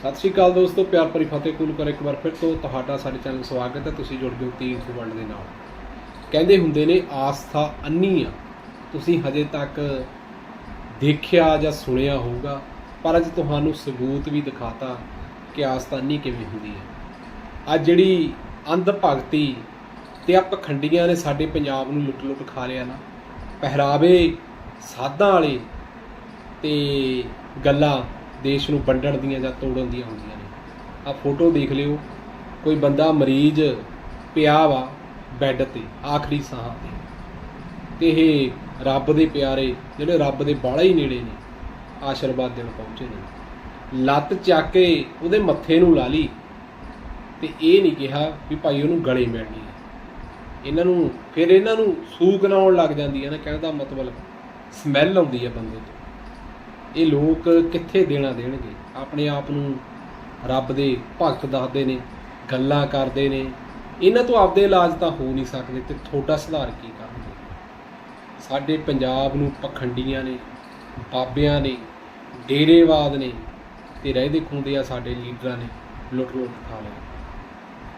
ਸਤਿ ਸ਼੍ਰੀ ਅਕਾਲ ਦੋਸਤੋ, ਪਿਆਰ ਭਰੀ ਫਤਿਹ ਕੂਲ ਕਰ ਇੱਕ ਵਾਰ ਫਿਰ ਤੋਂ। ਤੁਹਾਡਾ ਸਾਡੇ ਚੈਨਲ ਸਵਾਗਤ ਹੈ। ਤੁਸੀਂ ਜੁੜ ਗਏ ਹੋ ਤੀਰਥ ਵੰਡ ਦੇ ਨਾਲ। ਕਹਿੰਦੇ ਹੁੰਦੇ ਨੇ, ਆਸਥਾ ਅੰਨੀ ਆ। ਤੁਸੀਂ ਹਜੇ ਤੱਕ ਦੇਖਿਆ ਜਾਂ ਸੁਣਿਆ ਹੋਊਗਾ, ਪਰ ਅੱਜ ਤੁਹਾਨੂੰ ਸਬੂਤ ਵੀ ਦਿਖਾਤਾ ਕਿ ਆਸਥਾ ਅੰਨੀ ਕਿਵੇਂ ਹੁੰਦੀ ਹੈ। ਅੱਜ ਜਿਹੜੀ ਅੰਧ ਭਗਤੀ ਤੇ ਆ ਪਖੰਡੀਆਂ ਨੇ ਸਾਡੇ ਪੰਜਾਬ ਨੂੰ ਲੁੱਟ ਲੁੱਟ ਖਾ ਲਿਆ ਨਾ, ਪਹਿਰਾਵੇ ਸਾਧਾਂ ਵਾਲੇ ਤੇ ਗੱਲਾਂ ਦੇਸ਼ ਨੂੰ ਵੰਡਣ ਦੀਆਂ ਜਾਂ ਤੋੜਨ ਦੀਆਂ ਹੁੰਦੀਆਂ ਨੇ। ਆ ਫੋਟੋ ਦੇਖ ਲਿਓ। ਕੋਈ ਬੰਦਾ ਮਰੀਜ਼ ਪਿਆ ਵਾ ਬੈੱਡ ਤੇ, ਆਖਰੀ ਸਾਹਾਂ ਤੇ। ਤੇ ਇਹ ਰੱਬ ਦੇ ਪਿਆਰੇ, ਜਿਹੜੇ ਰੱਬ ਦੇ ਬਾਲਾ ਹੀ ਨੇੜੇ ਨੇ, ਆਸ਼ੀਰਵਾਦ ਦੇਣ ਪਹੁੰਚੇ ਨੇ। ਲੱਤ ਚੱਕ ਕੇ ਉਹਦੇ ਮੱਥੇ ਨੂੰ ਲਾ ਲਈ ਤੇ ਇਹ ਨਹੀਂ ਕਿਹਾ ਵੀ ਭਾਈ ਉਹਨੂੰ ਗਲੇ ਮਿਲਣੀ ਹੈ ਇਹਨਾਂ ਨੂੰ, ਫਿਰ ਇਹਨਾਂ ਨੂੰ ਸੂਕ ਲਾਉਣ ਲੱਗ ਜਾਂਦੀ ਹੈ ਨਾ, ਕਹਿਣ ਦਾ ਮਤਲਬ ਸਮੈਲ ਆਉਂਦੀ ਹੈ ਬੰਦੇ ਤੋਂ। ਇਹ ਲੋਕ ਕਿੱਥੇ ਦੇਣਾ ਦੇਣਗੇ? ਆਪਣੇ ਆਪ ਨੂੰ ਰੱਬ ਦੇ ਭਗਤ ਦੱਸਦੇ ਨੇ, ਗੱਲਾਂ ਕਰਦੇ ਨੇ। ਇਹਨਾਂ ਤੋਂ ਆਪਦੇ ਇਲਾਜ ਤਾਂ ਹੋ ਨਹੀਂ ਸਕਦੇ ਤੇ ਤੁਹਾਡਾ ਸੁਧਾਰ ਕੀ ਕਰਨਗੇ? ਸਾਡੇ ਪੰਜਾਬ ਨੂੰ ਪਖੰਡੀਆਂ ਨੇ, ਬਾਬਿਆਂ ਨੇ, ਡੇਰੇਵਾਦ ਨੇ ਤੇ ਰਹਿਦੇ ਖੁੰਦੇ ਆ ਸਾਡੇ ਲੀਡਰਾਂ ਨੇ ਲੁੱਟ ਲੁੱਟ ਖਾ ਲਿਆ।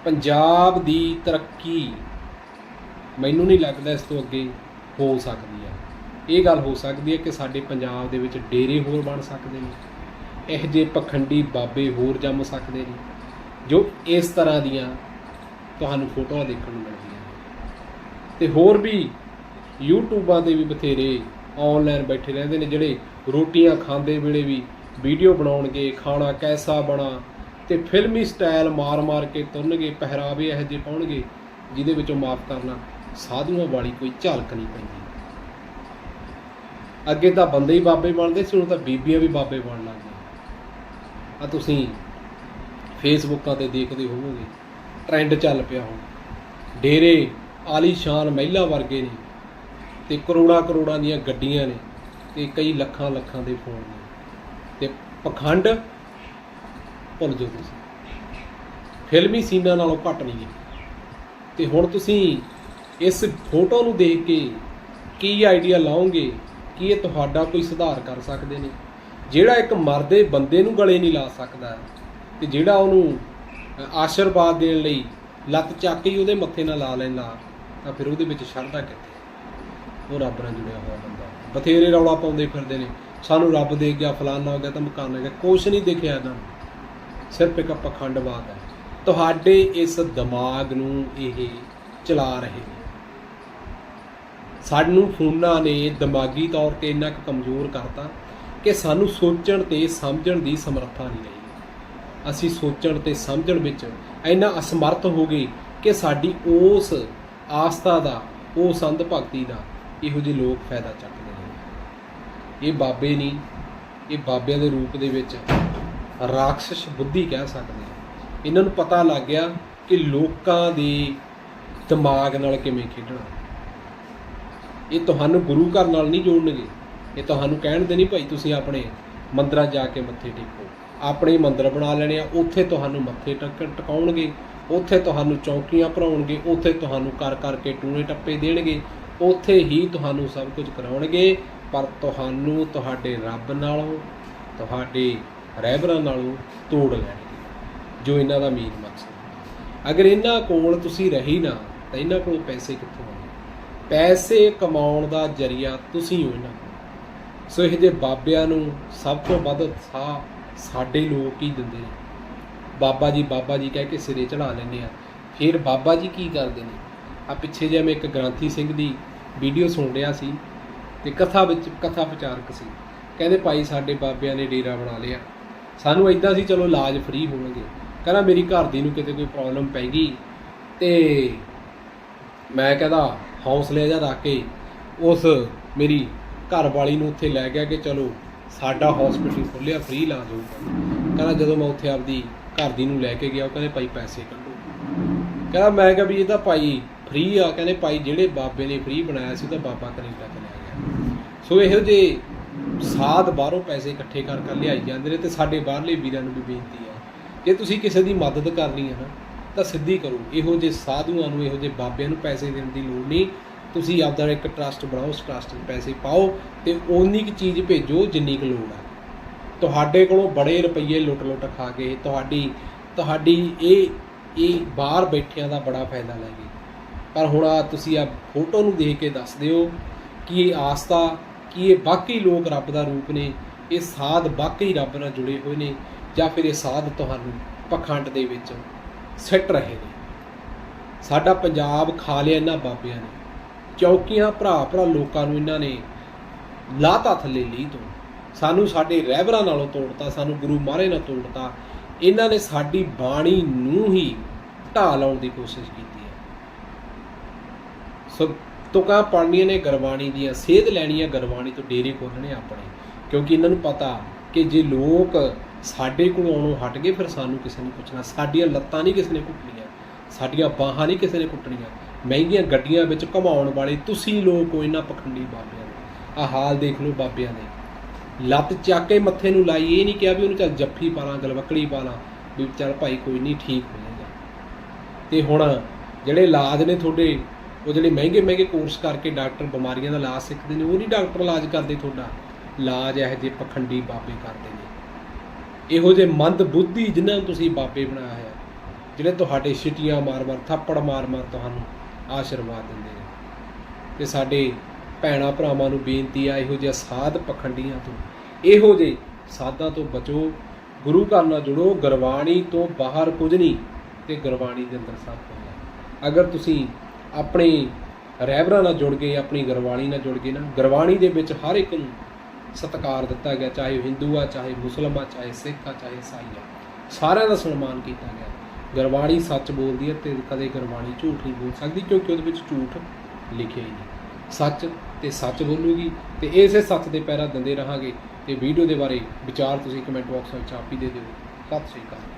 ਪੰਜਾਬ ਦੀ ਤਰੱਕੀ ਮੈਨੂੰ ਨਹੀਂ ਲੱਗਦਾ ਇਸ ਤੋਂ ਅੱਗੇ ਹੋ ਸਕਦੀ ਹੈ ਇਹ ਗੱਲ ਹੋ ਸਕਦੀ ਹੈ ਕਿ ਸਾਡੇ ਪੰਜਾਬ ਦੇ ਵਿੱਚ ਡੇਰੇ ਹੋਰ ਬਣ ਸਕਦੇ ਨੇ, ਇਹ ਜੇ ਪਖੰਡੀ ਬਾਬੇ ਹੋਰ ਜੰਮ ਸਕਦੇ ਨੇ, ਜੋ ਇਸ ਤਰ੍ਹਾਂ ਦੀਆਂ ਤੁਹਾਨੂੰ ਫੋਟੋਆਂ ਦੇਖਣ ਨੂੰ ਮਿਲਦੀਆਂ ਨੇ। ਤੇ ਹੋਰ ਵੀ ਯੂਟਿਊਬਾਂ ਦੇ ਵੀ ਬਥੇਰੇ ਆਨਲਾਈਨ ਬੈਠੇ ਰਹਿੰਦੇ ਨੇ, ਜਿਹੜੇ ਰੋਟੀਆਂ ਖਾਂਦੇ ਵੇਲੇ ਵੀ ਵੀਡੀਓ ਬਣਾਉਣਗੇ, ਖਾਣਾ ਕੈਸਾ ਬਣਾ, ਤੇ ਫਿਲਮੀ ਸਟਾਈਲ ਮਾਰ-ਮਾਰ ਕੇ ਤੁਰਨਗੇ, ਪਹਿਰਾਵੇ ਇਹੋ ਜਿਹੇ ਪਾਉਣਗੇ, ਜਿਹਦੇ ਵਿੱਚੋਂ ਮਾਫ ਕਰਨਾ ਸਾਧੂਆਂ ਵਾਲੀ ਕੋਈ ਝਲਕ ਨਹੀਂ ਪੈਂਦੀ। ਅੱਗੇ ਤਾਂ ਬੰਦੇ ਹੀ ਬਾਬੇ ਬਣਦੇ, ਸੀ, ਹੁਣ ਤਾਂ ਬੀਬੀਆਂ ਵੀ ਬਾਬੇ ਬਣ ਲੱਗ ਆ ਤੁਸੀਂ ਫੇਸਬੁੱਕਾਂ ਤੇ ਦੇਖਦੇ ਹੋਵੋਗੇ ਟ੍ਰੈਂਡ ਚੱਲ ਪਿਆ ਹੁਣ। ਡੇਰੇ ਆਲੀਸ਼ਾਨ ਮਹਿਲਾ ਵਰਗੇ ਨੇ ਤੇ ਕਰੋੜਾਂ ਕਰੋੜਾਂ ਦੀਆਂ ਗੱਡੀਆਂ ਨੇ ਤੇ ਕਈ ਲੱਖਾਂ ਲੱਖਾਂ ਦੇ ਫੋਨ ਨੇ। ਤੇ ਪਖੰਡ ਭੁੱਲ ਜਾਓ ਤੁਸੀਂ। ਫਿਲਮੀ ਸੀਨਾਂ ਨਾਲੋਂ ਘੱਟ ਨਹੀਂ ਹੈ। ਤੇ ਹੁਣ ਤੁਸੀਂ ਇਸ ਫੋਟੋ ਨੂੰ ਦੇਖ ਕੇ ਕੀ ਆਈਡੀਆ ਲਾਓਗੇ? ਕਿ ਇਹ ਤੁਹਾਡਾ ਕੋਈ ਸੁਧਾਰ ਕਰ ਸਕਦੇ ਨੇ? ਜਿਹੜਾ ਇੱਕ ਮਰਦੇ ਬੰਦੇ ਨੂੰ ਗਲੇ ਨਹੀਂ ਲਾ ਸਕਦਾ ਤੇ ਜਿਹੜਾ ਉਹਨੂੰ ਆਸ਼ੀਰਵਾਦ ਦੇਣ ਲਈ ਲੱਤ ਚੱਕ ਕੇ ਉਹਦੇ ਮੱਥੇ ਨਾਲ ਲਾ ਲੈਂਦਾ, ਤਾਂ ਫਿਰ ਉਹਦੇ ਵਿੱਚ ਸ਼ਰਧਾ ਕਿੱਥੇ? ਉਹ ਰੱਬ ਨਾਲ ਜੁੜਿਆ ਹੋਇਆ ਬੰਦਾ। ਬਥੇਰੇ ਰੌਲਾ ਪਾਉਂਦੇ ਫਿਰਦੇ ਨੇ। ਸਾਨੂੰ ਰੱਬ ਦੇ ਗਿਆ ਫਲਾਨਾ ਹੋ ਗਿਆ ਤਾਂ ਮਕਾਨ ਹੋ ਗਿਆ। ਕੁਛ ਨਹੀਂ ਦੇਖਿਆ ਇਹਨਾਂ ਨੂੰ। ਸਿਰਫ ਇੱਕ ਪਖੰਡਵਾਦ ਹੈ। ਤੁਹਾਡੇ ਇਸ ਦਿਮਾਗ ਨੂੰ ਇਹ ਚਲਾ ਰਹੇ ਨੇ। ਸਾਨੂੰ ਫੋਨਾਂ ਨੇ ਦਿਮਾਗੀ ਤੌਰ ਤੇ ਇੰਨਾ ਕੁ ਕਮਜ਼ੋਰ ਕਰਤਾ ਕਿ ਸਾਨੂੰ ਸੋਚਣ ਤੇ ਸਮਝਣ ਦੀ ਸਮਰੱਥਾ ਨਹੀਂ ਰਹੀ। ਅਸੀਂ ਸੋਚਣ ਤੇ ਸਮਝਣ ਵਿੱਚ ਇੰਨਾ ਅਸਮਰਥ ਹੋ ਗਏ ਕਿ ਸਾਡੀ ਉਸ ਆਸਥਾ ਦਾ ਉਸ ਅੰਧ ਭਗਤੀ ਦਾ ਇਹੋ ਜਿਹੇ ਲੋਕ ਫਾਇਦਾ ਚੱਕਦੇ ਨੇ। ਇਹ ਬਾਬੇ ਨਹੀਂ, ਇਹ ਬਾਬਿਆਂ ਦੇ ਰੂਪ ਦੇ ਵਿੱਚ ਰਾਖਸ਼ ਬੁੱਧੀ ਕਹਿ ਸਕਦੇ ਹਾਂ। ਇਹਨਾਂ ਨੂੰ ਪਤਾ ਲੱਗ ਗਿਆ ਕਿ ਲੋਕਾਂ ਦੇ ਦਿਮਾਗ ਨਾਲ ਕਿਵੇਂ ਖੇਡਣਾ। ਇਹ ਤੁਹਾਨੂੰ ਗੁਰੂ ਘਰ ਨਾਲ ਨਹੀਂ ਜੋੜਨਗੇ। ਇਹ ਤੁਹਾਨੂੰ ਕਹਿਣ ਦੇ ਨਹੀਂ ਭਾਈ ਤੁਸੀਂ ਆਪਣੇ ਮੰਦਰਾਂ ਜਾ ਕੇ ਮੱਥੇ ਟੇਕੋ। ਆਪਣੇ ਮੰਦਰ ਬਣਾ ਲੈਣੇ ਆ, ਉੱਥੇ ਤੁਹਾਨੂੰ ਮੱਥੇ ਟੱਕ, ਟਿਕਾਉਣਗੇ। ਉੱਥੇ ਤੁਹਾਨੂੰ ਚੌਕੀਆਂ ਭਰਾਉਣਗੇ, ਉੱਥੇ ਤੁਹਾਨੂੰ ਕਰ ਕਰਕੇ ਟੂਣੇ ਟੱਪੇ ਦੇਣਗੇ। ਉੱਥੇ ਹੀ ਤੁਹਾਨੂੰ ਸਭ ਕੁਝ ਕਰਾਉਣਗੇ, ਪਰ ਤੁਹਾਨੂੰ ਤੁਹਾਡੇ ਰੱਬ ਨਾਲੋਂ, ਤੁਹਾਡੇ ਰਹਿਬਰਾਂ ਨਾਲੋਂ ਤੋੜ ਲੈਣਗੇ। ਜੋ ਇਹਨਾਂ ਦਾ ਮੇਨ ਮਕਸਦ ਅਗਰ ਇਹਨਾਂ ਕੋਲ ਤੁਸੀਂ ਰਹੀ ਨਾ, ਤਾਂ ਇਹਨਾਂ ਕੋਲ ਪੈਸੇ ਕਿੱਥੋਂ ਆਉਣਗੇ? ਪੈਸੇ ਕਮਾਉਣ ਦਾ ਜਰੀਆ ਤੁਸੀਂ ਹੋ ਇਹਨਾਂ ਸੋ ਇਹ ਜੇ ਬਾਬਿਆਂ ਨੂੰ ਸਭ ਤੋਂ ਵੱਧ ਉਤਸ਼ਾਹ ਸਾਡੇ ਲੋਕ ਹੀ ਦਿੰਦੇ ਨੇ। ਬਾਬਾ ਜੀ ਬਾਬਾ ਜੀ ਕਹਿ ਕੇ ਸਿਰੇ ਚੜਾ ਲੈਂਦੇ ਆ। ਫਿਰ ਬਾਬਾ ਜੀ ਕੀ ਕਰਦੇ ਨੇ? ਆ ਪਿੱਛੇ ਜੇ ਮੈਂ ਇੱਕ ਗ੍ਰਾਂਥੀ ਸਿੰਘ ਦੀ ਵੀਡੀਓ ਸੁਣ ਰਿਹਾ ਸੀ ਤੇ ਕਥਾ ਵਿੱਚ ਕਥਾ ਵਿਚਾਰਕ ਸੀ। ਕਹਿੰਦੇ ਭਾਈ ਸਾਡੇ ਬਾਬਿਆਂ ਨੇ ਡੇਰਾ ਬਣਾ ਲਿਆ। ਸਾਨੂੰ ਇਦਾਂ ਸੀ ਚਲੋ ਇਲਾਜ ਫ੍ਰੀ ਹੋਣਗੇ। ਕਹਿੰਦਾ ਮੇਰੀ ਘਰ ਦੀ ਨੂੰ ਕਿਤੇ ਕੋਈ ਪ੍ਰੋਬਲਮ ਪੈ ਗਈ ਤੇ ਮੈਂ ਕਹਿੰਦਾ ਹੌਸਲੇ ਜਿਹਾ ਰੱਖ ਕੇ ਉਸ ਮੇਰੀ ਘਰ ਵਾਲੀ ਨੂੰ ਉੱਥੇ ਲੈ ਗਿਆ ਕਿ ਚਲੋ ਸਾਡਾ ਹਸਪੀਟਲ ਖੁੱਲਿਆ ਫ੍ਰੀ ਇਲਾਜ ਹੋਊਗਾ। ਕਹਿੰਦਾ ਜਦੋਂ ਮੈਂ ਉੱਥੇ ਆਪਦੀ ਘਰ ਦੀ ਨੂੰ ਲੈ ਕੇ ਗਿਆ, ਉਹ ਕਹਿੰਦੇ ਭਾਈ ਪੈਸੇ ਕੱਢੋ। ਕਹਿੰਦਾ ਮੈਂ ਕਿਹਾ ਵੀ ਇਹ ਤਾਂ ਭਾਈ ਫ੍ਰੀ ਆ, ਕਹਿੰਦੇ ਭਾਈ ਜਿਹੜੇ ਬਾਬੇ ਨੇ ਫ੍ਰੀ ਬਣਾਇਆ ਸੀ, ਉਹ ਤਾਂ ਬਾਬਾ ਕੈਨੇਡਾ ਚਲਾ ਗਿਆ। ਸੋ ਇਹੋ ਜਿਹੇ ਸਾਧ ਬਾਹਰੋਂ ਪੈਸੇ ਇਕੱਠੇ ਕਰ ਕਰ ਲਿਆਈ ਜਾਂਦੇ ਨੇ ਤੇ ਸਾਡੇ ਬਾਹਰਲੇ ਵੀਰਾਂ ਨੂੰ ਵੀ ਬੇਨਤੀ ਹੈ, ਜੇ ਤੁਸੀਂ ਕਿਸੇ ਦੀ ਮਦਦ ਕਰਨੀ ਹੈ ਨਾ ਤਾਂ ਸਿੱਧੀ ਕਰੋ। ਇਹੋ ਜਿਹੇ ਸਾਧੂਆਂ ਨੂੰ, ਇਹੋ ਜਿਹੇ ਬਾਬਿਆਂ ਨੂੰ ਪੈਸੇ ਦੇਣ ਦੀ ਲੋੜ ਨਹੀਂ। ਤੁਸੀਂ ਆਪਦਾ ਇੱਕ ਟਰਸਟ ਬਣਾਓ, ਉਸ ਟਰਸਟ 'ਚ ਪੈਸੇ ਪਾਓ ਤੇ ਓਨੀ ਕੁ ਚੀਜ਼ ਭੇਜੋ ਜਿੰਨੀ ਕੁ ਲੋੜ ਹੈ ਤੁਹਾਡੇ ਕੋਲੋਂ ਬੜੇ ਰੁਪਈਏ ਲੁੱਟ-ਲੁੱਟ ਖਾ ਕੇ ਤੁਹਾਡੀ ਤੁਹਾਡੀ ਇਹ ਇਹ ਬਾਹਰ ਬੈਠਿਆਂ ਦਾ ਬੜਾ ਫਾਇਦਾ ਲੈ ਗਏ। ਪਰ ਹੁਣ ਆ ਤੁਸੀਂ ਆ ਫੋਟੋ ਨੂੰ ਦੇਖ ਕੇ ਦੱਸ ਦਿਓ ਕਿ ਇਹ ਆਸਤਾ ਕਿ ਇਹ ਬਾਕੀ ਲੋਕ ਰੱਬ ਦਾ ਰੂਪ ਨੇ, ਇਹ ਸਾਧ ਵਾਕਈ ਰੱਬ ਨਾਲ ਜੁੜੇ ਹੋਏ ਨੇ ਜਾਂ ਫਿਰ ਇਹ ਸਾਧ ਤੁਹਾਨੂੰ ਪਖੰਡ ਦੇ ਵਿੱਚ ਸਿੱਟ ਰਹੇ ਨੇ। ਸਾਡਾ ਪੰਜਾਬ ਖਾ ਲਿਆ ਇਹਨਾਂ ਬਾਬਿਆਂ ਨੇ। ਚੌਕੀਆਂ ਭਰਾ ਭਰਾ ਲੋਕਾਂ ਨੂੰ ਇਹਨਾਂ ਨੇ ਲਾਤਾ ਥੱਲੇ ਲਈ ਤੋਂ। ਸਾਨੂੰ ਸਾਡੇ ਰਹਿਬਰਾਂ ਨਾਲੋਂ ਤੋੜਤਾ, ਸਾਨੂੰ ਗੁਰੂ ਮਹਾਰਾਜ ਨਾਲ ਤੋੜਤਾ। ਇਹਨਾਂ ਨੇ ਸਾਡੀ ਬਾਣੀ ਨੂੰ ਹੀ ਢਾਹ ਲਾਉਣ ਦੀ ਕੋਸ਼ਿਸ਼ ਕੀਤੀ ਹੈ। ਸੋ ਤੁਕਾਂ ਪੜਨੀਆਂ ਨੇ ਗੁਰਬਾਣੀ ਦੀਆਂ, ਸੇਧ ਲੈਣੀਆਂ ਗੁਰਬਾਣੀ ਤੋਂ ਡੇਰੇ ਖੋਲਣੇ ਆਪਣੇ। ਕਿਉਂਕਿ ਇਹਨਾਂ ਨੂੰ ਪਤਾ ਕਿ ਜੇ ਲੋਕ ਸਾਡੇ ਕੋਲੋਂ ਆਉਣੋਂ ਹਟ ਗਏ, ਫਿਰ ਸਾਨੂੰ ਕਿਸੇ ਨੇ ਪੁੱਛਣਾ। ਸਾਡੀਆਂ ਲੱਤਾਂ ਨਹੀਂ ਕਿਸੇ ਨੇ ਕੁੱਟਣੀਆਂ, ਸਾਡੀਆਂ ਬਾਹਾਂ ਨਹੀਂ ਕਿਸੇ ਨੇ ਕੁੱਟਣੀਆਂ। ਮਹਿੰਗੀਆਂ ਗੱਡੀਆਂ ਵਿੱਚ ਘਮਾਉਣ ਵਾਲੇ ਤੁਸੀਂ ਲੋਕ ਹੋ ਇਹਨਾਂ ਪਖੰਡੀ ਬਾਬਿਆਂ ਦੇ। ਆ ਹਾਲ ਦੇਖ ਲਓ ਬਾਬਿਆਂ ਦੇ। ਲੱਤ ਚੱਕ ਕੇ ਮੱਥੇ ਨੂੰ ਲਾਈ, ਇਹ ਨਹੀਂ ਕਿਹਾ ਵੀ ਉਹਨੂੰ ਚੱਲ ਜੱਫੀ ਪਾ ਲਾਂ ਗਲਵਕੜੀ ਪਾ ਲਾਂ, ਵੀ ਚੱਲ ਭਾਈ ਕੋਈ ਨਹੀਂ, ਠੀਕ ਹੋ ਜਾਏਗਾ। ਤੇ ਹੁਣ ਜਿਹੜੇ ਇਲਾਜ ਨੇ ਤੁਹਾਡੇ, ਉਹ ਜਿਹੜੇ ਮਹਿੰਗੇ ਮਹਿੰਗੇ ਕੋਰਸ ਕਰਕੇ ਡਾਕਟਰ ਬਿਮਾਰੀਆਂ ਦਾ ਇਲਾਜ ਸਿੱਖਦੇ ਨੇ, ਉਹ ਨਹੀਂ ਡਾਕਟਰ ਇਲਾਜ ਕਰਦੇ ਤੁਹਾਡਾ। ਇਲਾਜ ਇਹੋ ਜਿਹੇ ਪਖੰਡੀ ਬਾਬੇ ਕਰਦੇ ਨੇ। ਇਹੋ ਜਿਹੇ ਮੰਦ ਬੁੱਧੀ ਜਿਨ੍ਹਾਂ ਨੂੰ ਤੁਸੀਂ ਬਾਬੇ ਬਣਾਇਆ ਹੈ ਜਿਹੜੇ ਤੁਹਾਡੇ ਛਿਟੀਆਂ ਮਾਰ-ਮਾਰ ਥੱਪੜ ਮਾਰ-ਮਾਰ ਤੁਹਾਨੂੰ ਆਸ਼ੀਰਵਾਦ ਦਿੰਦੇ ਨੇ। ਤੇ ਸਾਡੇ ਭੈਣਾ ਭਰਾਵਾਂ ਨੂੰ ਬੇਨਤੀ ਆ, ਇਹੋ ਜਿਹੇ ਸਾਧ ਪਖੰਡੀਆਂ ਤੋਂ, ਇਹੋ ਜਿਹੇ ਸਾਧਾਂ ਤੋਂ ਬਚੋ, ਗੁਰੂ ਘਰ ਨਾਲ ਜੁੜੋ, ਗੁਰਬਾਣੀ ਤੋਂ ਬਾਹਰ ਕੁਝ ਨਹੀਂ ਤੇ ਗੁਰਬਾਣੀ ਦੇ ਅੰਦਰ ਸਭ ਕੁਝ ਹੈ। ਅਗਰ ਤੁਸੀਂ ਆਪਣੇ ਰਹਿਬਰਾਂ ਨਾਲ ਜੁੜ ਗਏ, ਆਪਣੀ ਗੁਰਬਾਣੀ ਨਾਲ ਜੁੜ ਗਏ ਨਾ, ਗੁਰਬਾਣੀ ਦੇ ਵਿੱਚ ਹਰ ਇੱਕ ਨੂੰ ਸਤਿਕਾਰ ਦਿੱਤਾ ਗਿਆ, ਚਾਹੇ ਉਹ ਹਿੰਦੂ ਆ, ਚਾਹੇ ਮੁਸਲਮਾਨ ਆ, ਚਾਹੇ ਸਿੱਖ ਆ, ਚਾਹੇ ਈਸਾਈ ਆ। ਸਾਰਿਆਂ ਦਾ ਸਨਮਾਨ ਕੀਤਾ ਗਿਆ। ਗੁਰਬਾਣੀ ਸੱਚ ਬੋਲਦੀ ਹੈ ਤੇ ਕਦੇ ਗੁਰਬਾਣੀ ਝੂਠ ਨਹੀਂ ਬੋਲ ਸਕਦੀ ਕਿਉਂਕਿ ਉਹਦੇ ਵਿੱਚ ਝੂਠ ਲਿਖਿਆ ਹੀ ਨਹੀਂ। ਸੱਚ ਤੇ ਸੱਚ ਬੋਲੂਗੀ ਤੇ ਇਸੇ ਸੱਚ ਦੇ ਪੈਰਾ ਦਿੰਦੇ ਰਹਾਂਗੇ ਤੇ ਵੀਡੀਓ ਦੇ ਬਾਰੇ ਵਿਚਾਰ ਤੁਸੀਂ ਕਮੈਂਟ ਬਾਕਸ ਵਿੱਚ ਆਪ ਹੀ ਦੇ ਦਿਓ। ਸਤਿ ਸ਼੍ਰੀ ਅਕਾਲ।